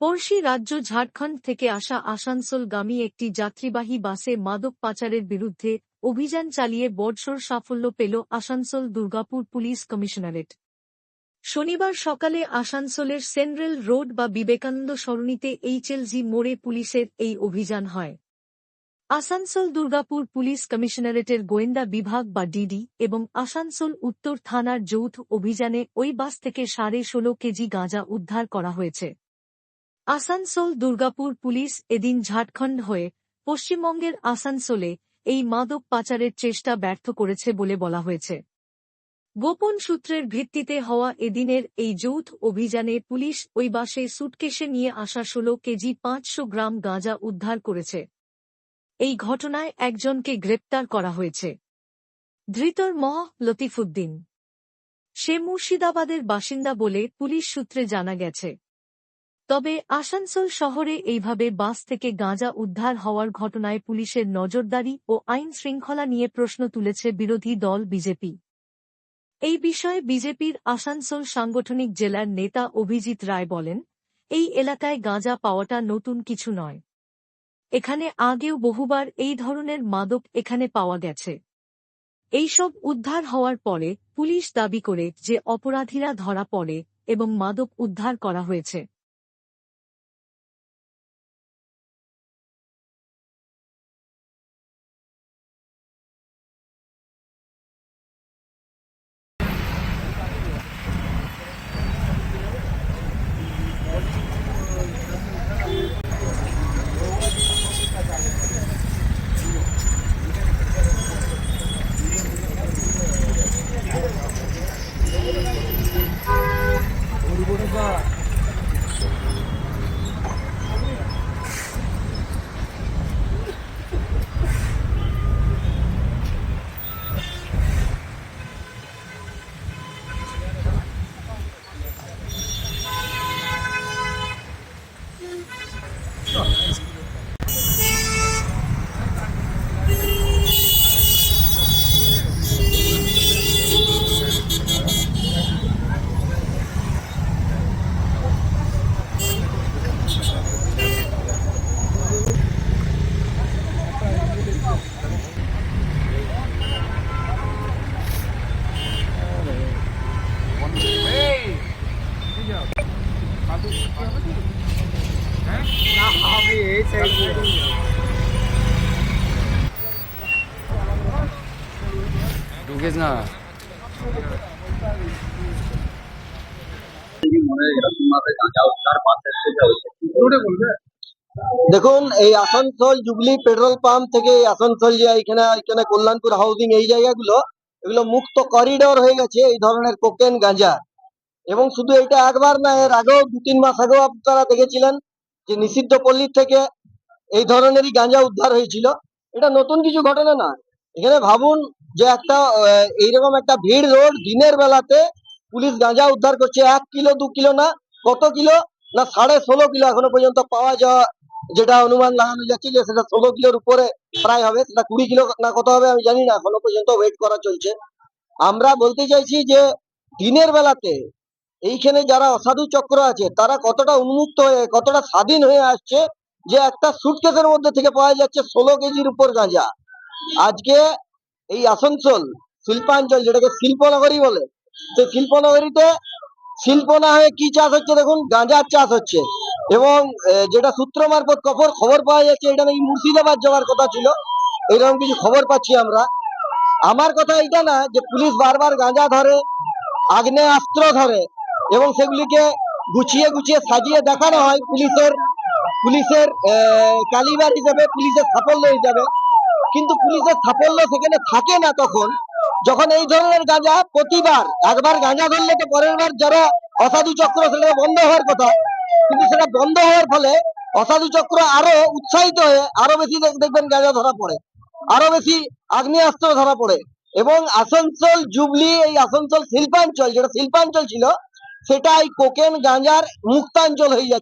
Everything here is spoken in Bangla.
পড়শি রাজ্য ঝাড়খণ্ড থেকে আসা আসানসোলগামী একটি যাত্রীবাহী বাসে মাদক পাচারের বিরুদ্ধে অভিযান চালিয়ে বর্ষর সাফল্য পেল আসানসোল দুর্গাপুর পুলিশ কমিশনারেট। শনিবার সকালে আসানসোলের সেন্ট্রাল রোড বা বিবেকানন্দ সরণিতে এইচএলজি মোড়ে পুলিশের এই অভিযান হয়। আসানসোল দুর্গাপুর পুলিশ কমিশনারেটের গোয়েন্দা বিভাগ বা ডিডি এবং আসানসোল উত্তর থানার যৌথ অভিযানে ওই বাস থেকে সাড়ে ষোলো কেজি গাঁজা উদ্ধার করা হয়েছে। আসানসোল দুর্গাপুর পুলিশ এদিন ঝাড়খণ্ড হয়ে পশ্চিমবঙ্গের আসানসোলে এই মাদক পাচারের চেষ্টা ব্যর্থ করেছে বলে বলা হয়েছে। গোপন সূত্রের ভিত্তিতে হওয়া এদিনের এই যৌথ অভিযানে পুলিশ ওই বাসে সুটকেশে নিয়ে আসা ষোলো কেজি পাঁচশো গ্রাম গাঁজা উদ্ধার করেছে। এই ঘটনায় একজনকে গ্রেপ্তার করা হয়েছে। ধৃতর মহ লতিফুদ্দিন। সে মুর্শিদাবাদের বাসিন্দা বলে পুলিশ সূত্রে জানা গেছে। তবে আসানসোল শহরে এইভাবে বাস থেকে গাঁজা উদ্ধার হওয়ার ঘটনায় পুলিশের নজরদারি ও আইন শৃঙ্খলা নিয়ে প্রশ্ন তুলেছে বিরোধী দল বিজেপি। এই বিষয়ে বিজেপির আসানসোল সাংগঠনিক জেলার নেতা অভিজিৎ রায় বলেন, এই এলাকায় গাঁজা পাওয়াটা নতুন কিছু নয়। এখানে আগেও বহুবার এই ধরনের মাদক এখানে পাওয়া গেছে। এইসব উদ্ধার হওয়ার পরে পুলিশ দাবি করে যে অপরাধীরা ধরা পড়ে এবং মাদক উদ্ধার করা হয়েছে। দেখুন, এই আসানসোল জুবলি পেট্রোল পাম্প থেকে আসানসোল যে এখানে এখানে কল্যাণপুর হাউজিং এই জায়গাগুলো, এগুলো মুক্ত করিডোর হয়ে গেছে এই ধরনের কোকেন গাঁজা। এবং শুধু এটা একবার না, এর আগেও দু তিন মাস আগেও আপনারা দেখেছিলেন যে নিষিদ্ধ পল্লী থেকে এই ধরনেরই গাঁজা উদ্ধার হয়েছিল। এটা নতুন কিছু ঘটনা না এখানে ভাবুন যে একটা এইরকম একটা ভিড় রোড দিনের বেলাতে পুলিশ গাঁজা উদ্ধার করছে। এক কিলো, দু কিলো না, কত কিলো? না, সাড়ে ষোলো কিলো এখনও পর্যন্ত পাওয়া যাওয়া, যেটা অনুমান লাগানো যাচ্ছিল সেটা ষোলো কিলোর উপরে প্রায় হবে, সেটা কুড়ি কিলো না কত হবে আমি জানি না, এখনও পর্যন্ত ওয়েট করা চলছে। আমরা বলতে চাইছি যে দিনের বেলাতে এইখানে যারা অসাধু চক্র আছে, তারা কতটা উন্মুক্ত হয়ে, কতটা স্বাধীন হয়ে আসছে যে একটা সুটকেসের মধ্যে থেকে পাওয়া যাচ্ছে ষোলো কেজির উপর গাঁজা। আজকে এই আসানসোল শিল্পাঞ্চল, যেটাকে শিল্পনগরী বলে, সেই শিল্পনগরীতে শিল্প না হয়ে কি চাষ হচ্ছে দেখুন? গাঁজার চাষ হচ্ছে। এবং যেটা সূত্র মারফত খবর খবর পাওয়া যাচ্ছে, এটা নাকি মুর্শিদাবাদ যাওয়ার কথা ছিল। এরকম কিছু খবর পাচ্ছি আমরা। আমার কথা এটা না যে পুলিশ বারবার গাঁজা ধরে, আগ্নেয়াস্ত্র ধরে এবং সেগুলিকে গুছিয়ে গুছিয়ে সাজিয়ে দেখানো হয় পুলিশের পুলিশের কালিবার হিসেবে, পুলিশের সাফল্য হিসাবে। কিন্তু পুলিশের সাফল্য সেখানে থাকে না তখন। যখন এই ধরনের গাঁজা প্রতিবার, একবার গাঁজা ধরলে তো পরের বার যারা অসাধু চক্র সেটা বন্ধ হওয়ার কথা। কিন্তু সেটা বন্ধ হওয়ার ফলে অসাধু চক্র আরও উৎসাহিত হয়ে আরও বেশি দেখবেন গাঁজা ধরা পড়ে। আরও বেশি আগ্নেয়াস্ত্র ধরা পড়ে। এবং আসানসোল জুবলি, এই আসানসোল শিল্পাঞ্চল, যেটা শিল্পাঞ্চল ছিল সেটা এই কোকেন গাঁজার মুক্তাঞ্চল হয়ে যাচ্ছে